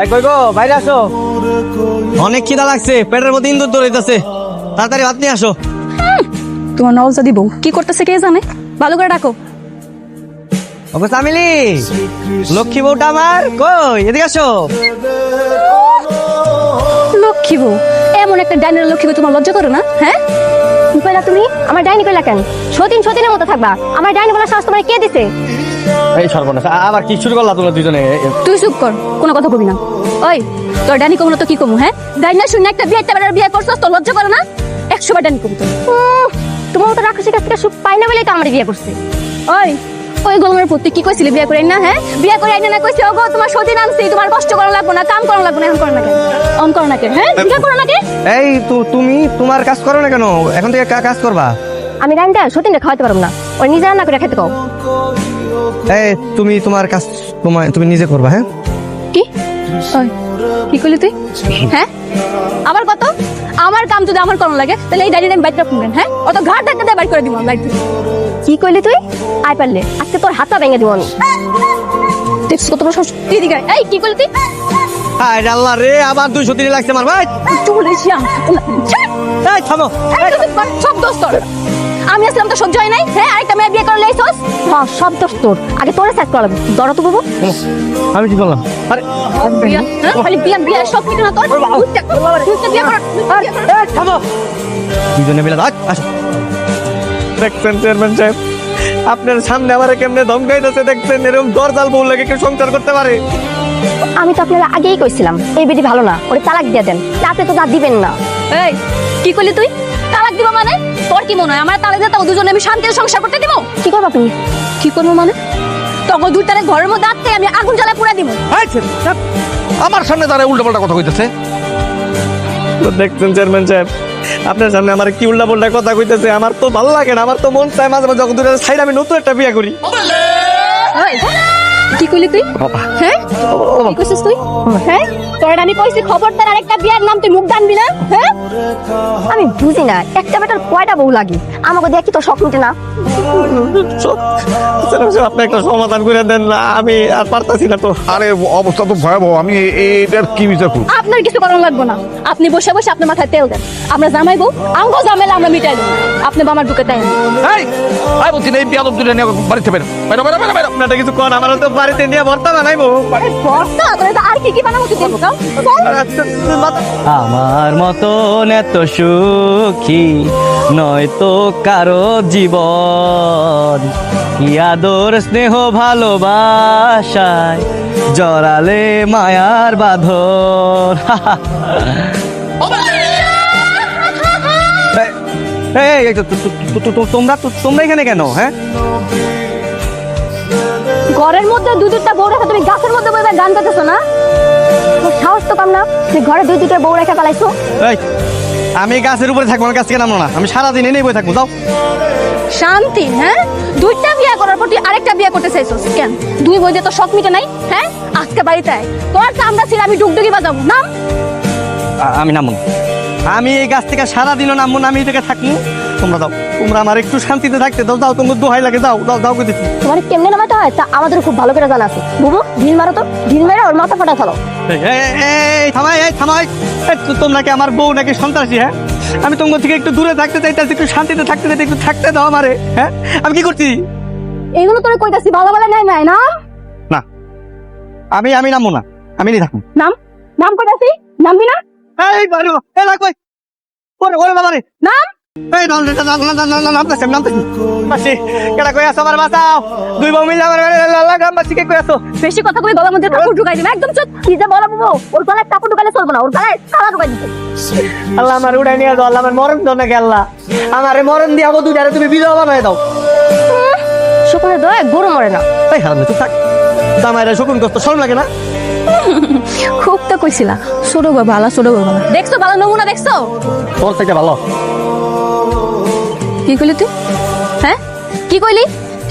এই কই গো বাইরে আসো। অনেক খিদা লাগছে পেটের মধ্যে ইন্দুর দৌড়াইতেছে তাড়াতাড়ি ভাত নিয়ে আসো। তোমার নওজা দিব কি করতেছে কে জানে? ভালো করে ডাকো। ওকে চামিলি লক্ষ্মী বউটা আমার কই? এদিকে আসো। লক্ষ্মী বউ এমন একটা ডাইনের লক্ষ্মী তোমার লজ্জা করো না? হ্যাঁ? কি কইলা তুমি আমার ডাইনি কইলা কেন? সতীন সতীনের মতো থাকবা। আমার ডাইনি বলার সাহস তোমার কে দিছে? এই সর্বনাশ আবার কি শুরু করলা তোমরা দুজনে? তুই চুপ কর কোনো কথা কবি না। ওই তোর ডাইনি কমলো তো কি কমু হ্যাঁ? ডাইনা শুনে একটা বিয়ে একটা বিয়ে করছস তোর লজ্জা করে না? একশো বার ডাইনি কমু তো। উম, তোমার মতো রাক্ষসের কাছ থেকে সুখ পাই না বলেই তো আমার বিয়ে করছে। ওই ওই গোলমের পুত্র? কি কইছিলি? বিয়া করে না হ্যাঁ? বিয়া করে আইনা না কইছি ওগো তোমার সতীন আনছি তোমার কষ্ট করা লাগবো না কাম করা লাগবো না এখন করো না কেন অন করো না কেন হ্যাঁ? জিজ্ঞাসা করো না কেন এই তু- তুমি তোমার কাজ করো না কেন? এখন থেকে কা- কাজ করবা? আমি ডাইনটা সতীনটা খাওয়াতে পারব না। ওর নিজে রান্না করে খেতে কও। এই তুমি তোমার কাজ তোমার তুমি নিজে করবা হ্যাঁ? কি? ওই, কি করলি তুই? হ্যাঁ? আবার কত? আমার কাম যদি আমার করণ লাগে তাহলে এই ডাইনি আমি বাইরে রাখবেন হ্যাঁ? অত ঘাট ধাক্কা দিয়ে বাইর করে দিব লাইট কি কইলি তুই? আয় পারলে আজকে তোর হাতটা ভেঙে দিব আমি। দেখছ কত বড় সাহস? তুই দিকে আয়। এই কি করলি তুই? আয় আল্লাহ রে আবার দুইশো তিন লাগছে আমার ভাই। চলে এই থামো। সব দোষ তোর। আমি আসলাম তো সহ্য হয় নাই। হ্যাঁ আরেকটা মেয়ে বিয়ে করে লেইছস হ্যাঁ সব দোষ তোর। আগে তোরে সাইড করা দরা তো বাবু। আমি কি করলাম? আরে হ্যাঁ খালি বিয়া বিয়া সব কিছু না তোর। থামো। দুজনে মিলে আসো। দেখছেন চেয়ারম্যান সাহেব আপনার সামনে আমার কেমনে ধমকাইতেছে দেখছেন? এরকম দরজাল বউ লাগে কেউ সংসার করতে পারে। আমি তো আপনারা আগেই কইছিলাম এই বেটি ভালো না ওরে তালাক দিয়ে দেন। তাতে তো তা দিবেন না। এই কি করলি তুই? তালাক দিব মানে? তোর কি মনে হয় আমার তালাক দিয়ে তো দুজনে আমি শান্তির সংসার করতে দিব? কি করবা তুমি? কি করব মানে? তখন দুই তারে ঘরের মধ্যে আটকে আমি আগুন জ্বালায় পুরা দিব। আমার সামনে দাঁড়ায় উল্টো পাল্টা কথা কইতেছে। তো দেখছেন চেয়ারম্যান সাহেব আপনার সামনে আমার কি উল্টা পাল্টা কথা কইতেছে? আমার তো ভালো লাগে না আমার তো মন চায় মাঝে মাঝে যখন দুটো সাইড আমি নতুন একটা বিয়ে করি। কি করলি তুই? হ্যাঁ? কি কইছিস তুই? হ্যাঁ? তোর আমি কইছি খবরদার আরেকটা বিয়ার নাম তুই মুখ দানবি না? হ্যাঁ? আমি বুঝি না একটা বেটার কয়টা বউ লাগে? আমাকে দেখি তো শখ মিটে না। আপনি একটা সমাধান করে দেন না আমি আর পারতাছি না তো। আরে অবস্থা তো ভয়াবহ আমি এটার কি বিচার করব? আপনার কিছু করার লাগবে না। আপনি বসে বসে আপনার মাথায় তেল দেন। আমরা জামাই বউ আঙ্গ জামেলা আমরা মিটাই দেবো আপনি বাবার ঢুকে তাই এই আই বলছি না, এই বিয়াদব দুটো নিয়ে বাড়িতে বেরো। বেরো বেরো বেরো বেরো। আপনার কিছু কন আমার তো বাড়িতে নিয়ে ভর্তা বানাইবো। তোরে তো আর কি কি বানাবো তুই আমার মতন এত সুখী নয়তো কারও জীবন। কি আদর স্নেহ ভালোবাসায় জড়ালে মায়ার বাঁধন। তো- তো- তো- তো- তো- তোমরা তোমরা এখানে কেন হ্যাঁ? ঘরের মধ্যে দুই দুইটা বউ রেখে তুমি গাছের মধ্যে বইবে গান গাইতেছো না? তোর সাহস তো কম না? তুই ঘরে দুই দুইটা বউ রেখে পালাইছো? এই আমি গাছের উপরে থাকব না গাছ থেকে নামবো না। আমি সারাদিন এনেই বই থাকব যাও। শান্তি হ্যাঁ? দুইটা বিয়ে করার পর তুই আরেকটা বিয়ে করতে চাইছিস কেন? দুই বই যে তোর শখ মিটে নাই হ্যাঁ? আজকে বাড়িতে আয়। তোর চামড়া ছিল আমি ডুগডুগি বাজাবো। নাম? আমি নামবো না। আমি এই গাছ থেকে সারাদিনও নামবো না আমি এই থেকে থাকব। তোমরা যাও তোমরা আমার একটু শান্তিতে থাকতে দাও যাও তোমার দোহাই লাগে যাও যাও যাও করে তোমার কেমনে নামাতে হয়? তা আমাদের খুব ভালো করে জানা আছে। বুবু ঢিল মারো তো ঢিল মেরে ওর মাথা ফাটা ফেলো। এই থামাই এই থামাই। তোমরা কি আমার বউ নাকি সন্ত্রাসী হ্যাঁ? আমি তোমার থেকে একটু দূরে থাকতে চাই চাইতেছি একটু শান্তিতে থাকতে চাইতে একটু থাকতে দাও আমারে হ্যাঁ? আমি কি করছি? এইগুলো তোর কইতাছি ভালো ভালো নাই নাই না না আমি আমি নামবো না আমি নিয়ে থাকব। নাম? নাম কইতাছি? নামবি না? এই বাড়ি এ লাগ কই? ওরে ওরে বাবা রে নাম? এই নাম মাসি কেডা কই আছো আমার বাঁচাও দুই বউ মিলে আমার লাগা মাসি কে কই আছো? বেশি কথা কই গলার মধ্যে কাপড় ঢুকাই দিবে। একদম চুপ। কি যে বলো বুবু ওর গলায় কাপড় ঢুকালে চলবে না ওর গলায় কালা ঢুকাই দিতে আল্লাহ আমার উড়াই নিয়ে দাও আল্লাহ আমার মরণ দাও নাকি আল্লাহ। আমারে মরণ দিয়ে তুমি বিধবা বানায় দাও। শুকনো দয়ে গরু মরে না। এই হারাম তুই থাক। দামাইরা শকুন কষ্ট শরম লাগে না। খুব তো কইছিলা ছোট বাবা আলা ছোট বাবা দেখছ ভালো নমুনা দেখছ? তোর থেকে ভালো। কি কইলি তুই? হ্যাঁ? কি কইলি?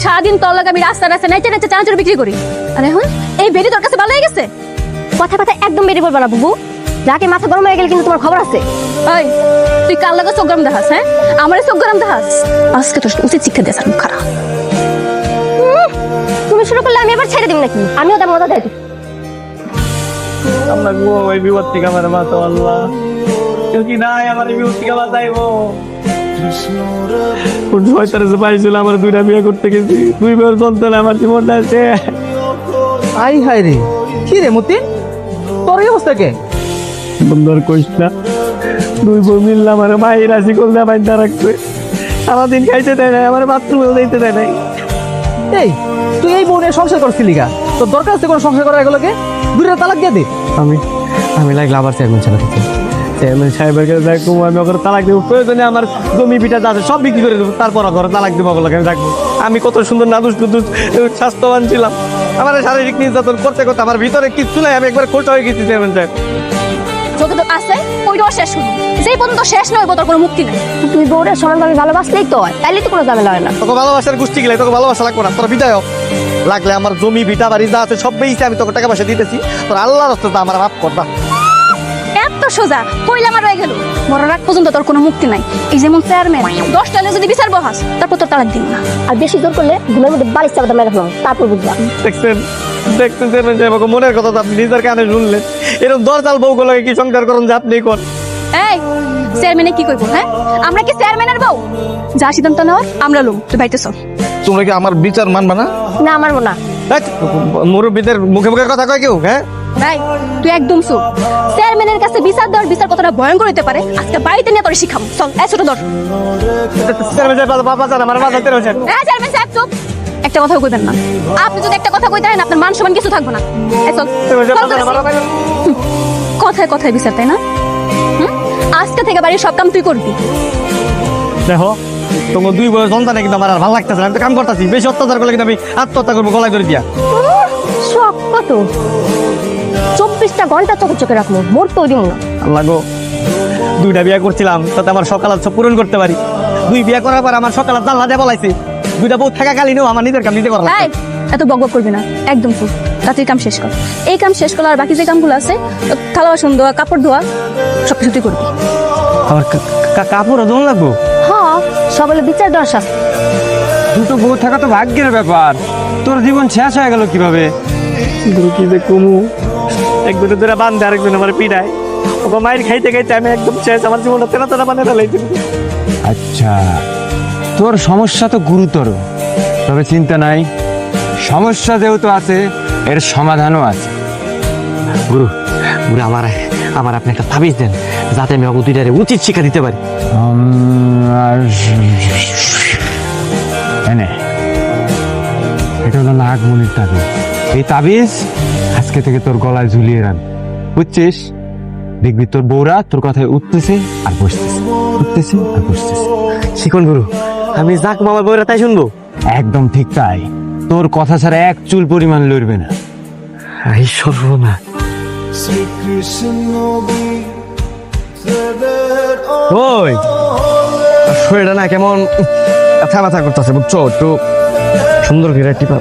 সারাদিন তোর লাগে আমি রাস্তা রাস্তা নেচে নেচে চানাচুর বিক্রি করি। আর এখন এই বেডি তোর কাছে ভালো হয়ে গেছে? কথা কথা একদম বেরিয়ে বলবে না, বুবু। যাকে মাথা গরম হয়ে গেলে কিন্তু তোমার খবর আছে। ওই তুই কার লাগে চোখ গরম দেখাস হ্যাঁ? আমার চোখ গরম দেখাস? আজকে তোর উচিত শিক্ষা দিয়ে মুখ খারাপ। তুমি শুরু করলে আমি এবার ছেড়ে দিব নাকি? আমিও তার মজা দেয় আমরা গো ওই বিপদ থেকে মাতো আল্লাহ। কেউ কি নাই আমার বিপদ থেকে বাঁচাইবো পাইছিল আমার দুইটা বিয়ে করতে গেছি। আমার জীবনটা আছে। আই হাই রে কি রে মতি তোর এই অবস্থা কে? সুন্দর কইস না দুই বউ মিললাম আর মায়ের রাশি করলে বাইন্দা রাখছে সারাদিন খাইতে দেয় নাই আমার বাথরুমেও দিতে দেয় নাই। এই তুই এই বউ নিয়ে সংসার করছিলি গা? তোর দরকার আছে কোনো সংসার করার এগুলোকে? দূরে তালাক দিয়ে দে। আমি আমি লাগলে আবার চেয়ারম্যান দিতে চেয়ারম্যান সাহেবের কাছে দেখব আমি ওকে তালাক দেবো। প্রয়োজনে আমার জমি যা আছে সব বিক্রি করে দেবো তারপর ঘরে তালাক দেবো ওগুলোকে আমি দেখব। আমি কত সুন্দর নাদুস কুদুস স্বাস্থ্যবান ছিলাম। আমার শারীরিক নির্যাতন করতে করতে আমার ভিতরে কিচ্ছু নাই আমি একবার খোঁজ হয়ে গেছি চেয়ারম্যান সাহেব। যতটুকু আছে ওইটাও শেষ হলো যেই পর্যন্ত শেষ নয় তোর কোনো মুক্তি নেই। তুই বউরে সমানভাবে ভালোবাসলেই তো হয় তাইলে তো কোনো ঝামেলা হয় না। তোকে ভালোবাসার গোষ্ঠী গেলে তোকে ভালোবাসা লাগবে না। তোর বিদায় হ। লাগলে আমার জমি ভিটা বাড়ি যা আছে সব বেইছে আমি তোকে টাকা পয়সা দিতেছি। তোর আল্লাহ রাস্তা আমার মাফ করবা। এত সোজা কইলা আমার গেল। মরার আগ পর্যন্ত তোর কোনো মুক্তি নাই। এই যেমন চেয়ারম্যান দশটা হলে যদি বিচার বহাস তারপর তোর তালাক দিন না। আর বেশি জোর করলে ঘুমের মধ্যে বালিশ চাপাতে মেরে ফেলাম তারপর বুঝলাম দেখছেন দেখছেন চেয়ারম্যান সাহেব আমাকে মনের কথা তো আপনি নিজের কানে শুনলেন এরকম দরজাল বউগুলোকে কি সংসার করুন যে আপনি কর এই চেয়ারম্যানে কি করব হ্যাঁ? আমরা কি চেয়ারম্যানের বউ? যা সিদ্ধান্ত নেওয়ার আমরা লুম তুই চল। তোমরা কি আমার বিচার মানবা না? না মারবো না। মুরব্বীদের মুখে মুখে কথা কয় কেউ হ্যাঁ? এই তুই একদম চুপ। চেয়ারম্যানের কাছে বিচার দেওয়ার বিচার কতটা ভয়ঙ্কর হতে পারে। আজকে বাড়িতে নিয়ে তোর শিখাবো। চল এই ছোট ধর চেয়ারম্যান সাহেব চুপ। একটা কথা কইবেন না। আপনি যদি একটা কথা কইতে আপনার মান সম্মান কিছু থাকবে না। কথায় কথায় বিচার তাই না? আজকে থেকে বাড়ির সব কাম তুই করবি। দেখো তোমার দুই বয়স সন্তানে কিন্তু আমার আর ভালো লাগতেছে না। আমি তো কাম করতেছি। বেশি অত্যাচার করলে কিন্তু আমি আত্মহত্যা করব গলায় ধরে দিয়া। শখ কত চব্বিশটা ঘণ্টা চোখে চোখে রাখব মোর তো দিব না। আল্লাহ গো দুইটা বিয়ে করছিলাম তাতে আমার সকাল সব পূরণ করতে পারি। দুই বিয়ে করার পর আমার সকালাত জানলা দিয়ে বলাইছে দুইটা বউ থাকাকালীনও আমার নিজের কাম নিজে করা লাগছে। এই এত বকবক করবি না একদম চুপ রাতের কাম শেষ কর। এই কাম শেষ কর আর বাকি যে কামগুলো আছে থালা বাসন ধোয়া কাপড় ধোয়া সব কিছু তুই করবি। আমার কা- কা- কাপড়ও দোন লাগবো? হ সবাই বিচার দেওয়ার শাস্তি দুটো বউ থাকা তো ভাগ্যের ব্যাপার। তোর জীবন শেষ হয়ে গেল কীভাবে? কি যে কমু? একজনের ধরে বান্ধে আরেকজন আমার পিড়ায়। ওকে মায়ের খাইতে খাইতে আমি একদম শেষ আমার জীবনটা তেনা তেনা বানিয়ে ফেলাইছি আচ্ছা তোর সমস্যা তো গুরুতর তবে চিন্তা নাই। সমস্যা যেহেতু আছে এর সমাধানও আছে। গুরু গুরু আমার আমার আপনি একটা তাবিজ দেন যাতে আমি অবু উচিত শিক্ষা দিতে পারি। এটা হলো নাগমণির তাবিজ। এই তাবিজ আজকে থেকে তোর গলায় ঝুলিয়ে রাখ বুঝছিস? দেখবি তোর বউরা তোর কথায় উঠতেছে আর বসতেছে। উঠতেছে আর বসতেছে। শিখন গুরু আমি যাক মামার বইরা তাই শুনব। একদম ঠিক তাই। তোর কথা ছাড়া এক চুল পরিমাণ লড়বে না। এই সর্বনা। ওই শরীরটা না কেমন ব্যথা ব্যথা করতেছে বুঝছ? একটু সুন্দর করে টিপা।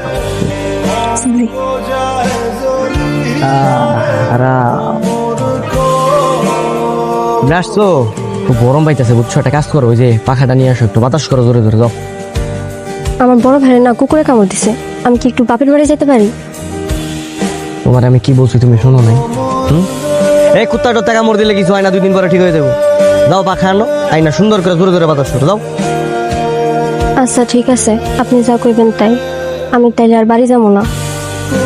আসছো? খুব গরম পাইতেছে বুঝছ? একটা কাজ করো ওই যে পাখাটা নিয়ে আসো একটু বাতাস করো জোরে জোরে যাও। আমার বড় ভাইয়ের না কুকুরে কামড় দিছে। আমি কি একটু বাপের বাড়ি যেতে পারি? তোমার আমি কি বলছি তুমি শোনো নাই। হুম? এই কুত্তাটা টাকা মর দিলে কিছু হয় না দুই দিন পরে ঠিক হয়ে যাব। যাও পাখা আনো আই না সুন্দর করে জোরে জোরে বাতাস করো যাও। আচ্ছা ঠিক আছে। আপনি যা কইবেন তাই। আমি তাইলে আর বাড়ি যাব না।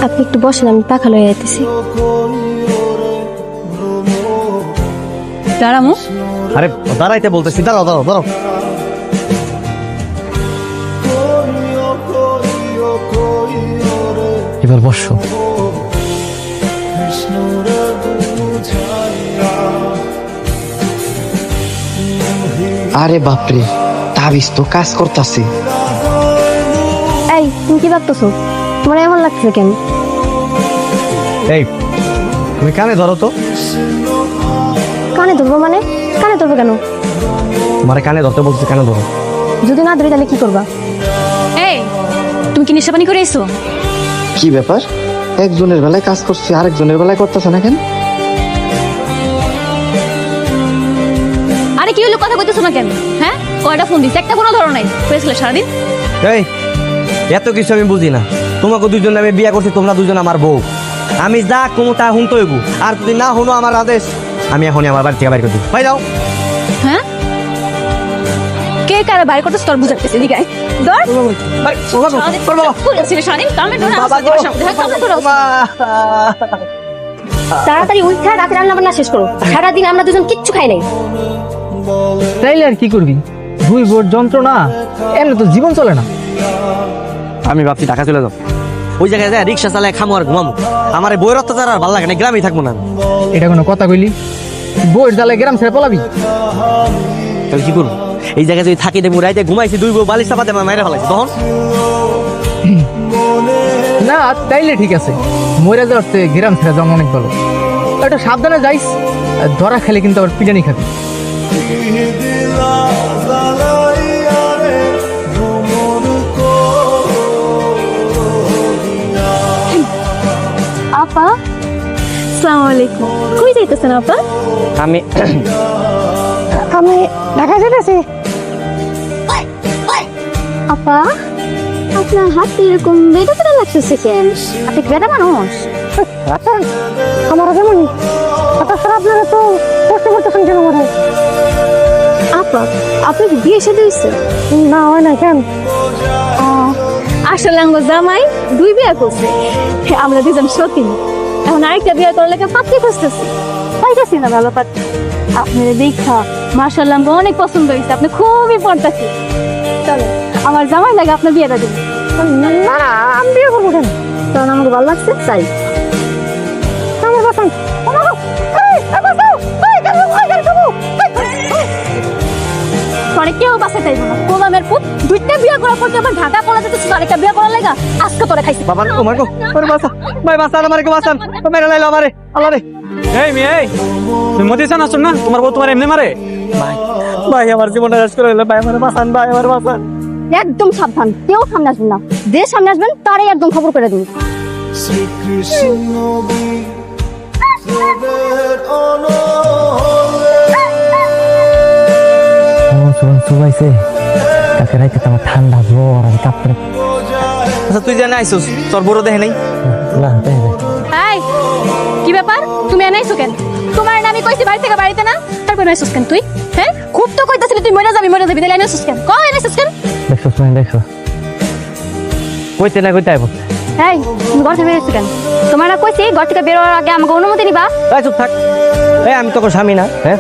আপনি একটু বসেন আমি পাখা লয়ে আইতেছি দাঁড়ামো। আরে দাঁড়াইতে বলতেছি দাঁড়াও দাঁড়াও দাঁড়াও। এবার বসো। আরে বাপরে তাবিজ তো কাজ করতেছে। এই তুমি কি ভাবতেছো? তোমার এমন লাগছে কেন? এই তুমি কানে ধরো তো। কানে ধরবো মানে? কানে ধরবো কেন? তোমার কানে ধরতে বলছি কানে ধরো। যদি না ধরি তাহলে কি করবা? এই তুমি কি নেশাপানি করে এসো কি ব্যাপার? একজনের বেলায় কাজ করছে আরেকজনের বেলায় করতেছে না কেন? আরে কি হলো কথা কইতেছো না কেন? হ্যাঁ? কয়টা ফোন দিছে? একটা কোনো ধরো নাই। হয়েছিল সারাদিন? এই এত কিছু আমি বুঝি না। তোমাকে দুজন আমি বিয়ে করছি তোমরা দুজন আমার বউ। আমি যা কমু তা হুনতে হইব। আর যদি না শুনো আমার আদেশ আমি এখনই আমার বাড়ি থেকে বাইর করে দিব ভাই যাও। হ্যাঁ? কে কারা বাইর করতেছ তোর বুঝাতেছে দিকে আয়। সামনে হ্যাঁ, তাড়াতাড়ি উঠে রাতে রান্না বান্না শেষ করো। সারাদিন আমরা দুজন কিচ্ছু খাই নাই। তাইলে আর কি করবি? দুই বোর যন্ত্রণা এমনি তো জীবন চলে না। আমি ভাবছি ঢাকা চলে যাব। ওই জায়গায় যায় রিক্সা চালায় খামো আর ঘুমামো। আমার এই বইয়ের অত্যাচার আর ভালো লাগে না গ্রামেই থাকব না আমি। এটা কোনো কথা কইলি? বইয়ের জ্বালায় গ্রাম ছেড়ে পলাবি? তাহলে কি করব? এই জায়গায় যদি থাকি দেবো রাইতে ঘুমাইছি দুই বউ বালিশ চাপাতে আমার মায়েরা ফেলাইছি তখন? না তাইলে ঠিক আছে। মরে যাওয়ার চেয়ে গ্রাম ছেড়ে যাওয়া অনেক ভালো। এটা সাবধানে যাইস ধরা খেলে কিন্তু আবার পিটানি খাবি। আসসালামু আলাইকুম। কই যাইতেছেন আপা? আমি আমি ঢাকা যেতেছি আপা আপনার হাত এরকম বেদা বেদা লাগতেছে কেন? আপনি কি বেদা মানুষ? আচ্ছা আমার যেমন তাছাড়া আপনারা তো কষ্ট করতেছেন কেন মনে আপা আপনি কি বিয়ে সাথে হয়েছে না হয় না কেন? আসলে আমার জামাই দুই বিয়ে করছে। আমরা দুজন সতী এখন আরেকটা বিয়ে করলে লেগে খুঁজতেছি। পাইতেছি না ভালো পাত্রী। আপনার দেখা মার্শাল্লাহ অনেক পছন্দ হয়েছে, আপনি খুবই পড়তেছি চলো, আমার জামাই লাগে আপনার বিয়েটা দিন না, আমি বিয়ে করব কেন? কারণ আমাকে ভালো লাগছে, তাই। দুইটা বিয়ে করার পর আবার ঢাকা পড়া যেতেছিস আরেকটা বিয়ে করার লেগা? আজকে তোরে খাইছি। বাবা ও মাগো ওরে বাসা ভাই বাসান আমারে কো বাসান মেরে লাইলো আমারে আল্লাহ রে এই মেয়ে এই তুমি মতি চান আসছো না? তোমার বউ তোমার এমনি মারে? ভাই ভাই আমার জীবনটা শেষ করে দিলে। ভাই আমার বাসান ভাই আমার বাসান একদম সাবধান কেউ সামনে আসবেন না। যে সামনে আসবেন তারই একদম খবর করে দিন। চুবাইছে তাকে রাইতে আমার ঠান্ডা জ্বর আর কাঁপতে আচ্ছা তুই জানা আইছস তোর বড় দেহে নাই? না না এই কি ব্যাপার? তুমি এনাইছো কেন? তোমার না আমি কইছি বাড়ি থেকে বাড়িতে না তারপর এনাইছস কেন তুই? হ্যাঁ? খুব তো কইতাছিলি তুই মরে যাবি মরে যাবি তাহলে এনাইছস কেন? কই এনাইছস কেন? দেখছ তুমি দেখছ? কইতে না কইতে আইব। এই তুমি ঘর থেকে বেরোচ্ছ কেন? তোমার না কইছি ঘর থেকে বেরোয়ার আগে আমাকে অনুমতি নিবা। এই চুপ থাক। এই আমি তোর স্বামী না হ্যাঁ?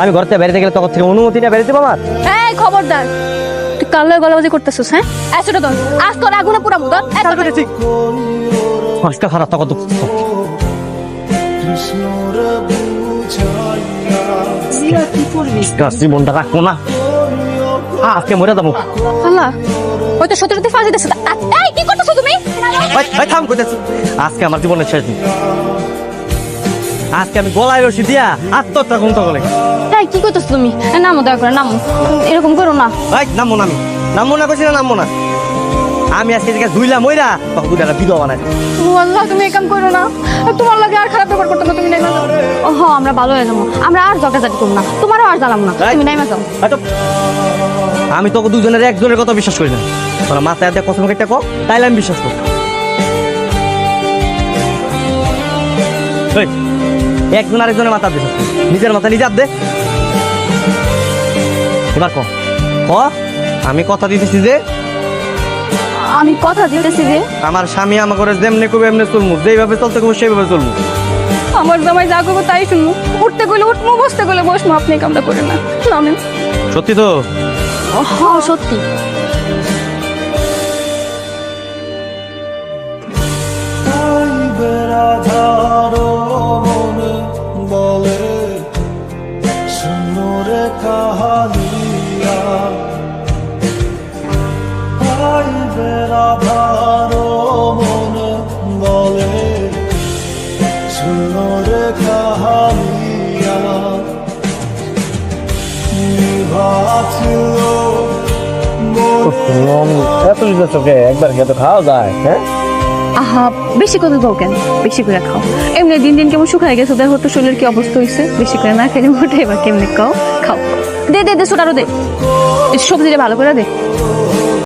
আমি ঘর থেকে বেরিয়ে গেলে তখন থেকে অনুমতিটা বেরিয়ে দেবো আমার এই খবরদার তুই কালো গলাবাজি করতেছিস হ্যাঁ? এসোটা তোর আজ তোর আগুনে পুরা মুদ আজকে খারাপ তখন তো জীবনটা রাখব না। আজকে মরে যাব। আল্লাহ ওই তো সত্যি সত্যি ফাঁসি দিচ্ছে এই কি করতেছো তুমি? ভাই ভাই থাম আজকে আমার জীবনের শেষ দিন। আজকে আমি গলায় রশি দিয়া আত্মহত্যা কোন তকলে এই কি করতেছো তুমি? নামো দয়া করে নামো। এরকম করো না। ভাই নামবো না আমি। নামবো না কইছি না নামবো না। আমি আজকে থেকে ধুইলা মইরা তখন দুটা বিধবা বানাই ও আল্লাহ তুমি এই কাম করো না। তোমার লাগে আর খারাপ ব্যাপার করতে না তুমি নেমে যাও। ও হ আমরা ভালো হয়ে যাব। আমরা আর ঝগড়াঝাটি করব না। তোমারও আর জ্বালাম না। তুমি নেমে যাও। আমি তোকে দুজনের একজনের কথা বিশ্বাস করি না। তোরা মাথায় দেখ কসম কেটে কো তাইলে আমি বিশ্বাস করি এই, একজন আরেকজনের মাথা দে। নিজের মাথা নিজে হাত দে। এবার ক। ক আমি কথা দিতেছি যে আমি কথা দিতেছি যে আমার স্বামী আমার ঘরে যেমনি কবে এমনি চলমু। যেইভাবে চলতে কবে সেইভাবে চলমু। আমার জামাই যা করব তাই শুনব উঠতে গেলে উঠবো বসতে গেলে বসবো আপনি কামটা করেন না। নামেন সত্যি তো? হ্যাঁ সত্যি। এত চোখে একবার খেয়ে তো খাওয়া যায় হ্যাঁ? আহা বেশি করে দাও কেন? বেশি করে খাও। এমনি দিন দিন কেমন শুকায় গেছে দেখো তো শরীরের কি অবস্থা হয়েছে বেশি করে না খেলে মোটে এবার কেমনি খাও? খাও। দে দে দে সোটারও দে। সবজিটা ভালো করে দে।